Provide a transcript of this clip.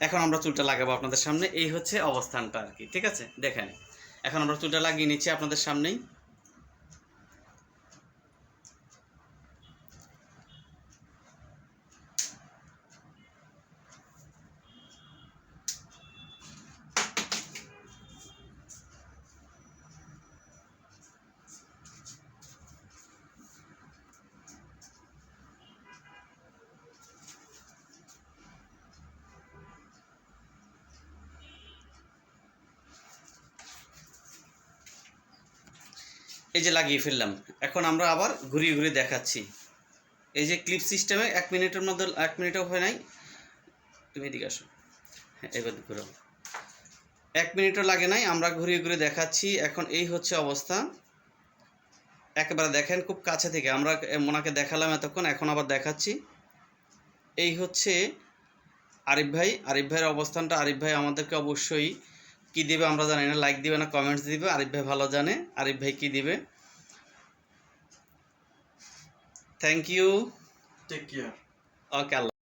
এখন আমরা চুলটা লাগাবো আপনাদের সামনে। এই হচ্ছে অবস্থানটা আর কি, ঠিক আছে? দেখেন, এখন আমরা চুলটা লাগিয়ে নিচ্ছি আপনাদের সামনেই। এই যে লাগিয়ে ফেললাম। এখন আমরা আবার ঘুরিয়ে ঘুরিয়ে দেখাচ্ছি। এই যে ক্লিপ সিস্টেমে এক মিনিটের মধ্যে, এক মিনিটও হয় নাই। তুমি এদিকে আসো। হ্যাঁ এবার ঘুরো। এক মিনিটও লাগে নাই, আমরা ঘুরিয়ে ঘুরিয়ে দেখাচ্ছি। এখন এই হচ্ছে অবস্থা। একেবারে দেখেন খুব কাছে থেকে। আমরা মোনাকে দেখালাম এতক্ষণ, এখন আবার দেখাচ্ছি। এই হচ্ছে আরিফ ভাই। আরিফ ভাইয়ের অবস্থানটা, আরিফ ভাই আমাদেরকে অবশ্যই কি দিবে আমরা জানি না লাইক দিবে না কমেন্টস দিবে আরিফ ভাই ভালো জানে আরিফ ভাই কি দিবে? Thank you take care okay Allah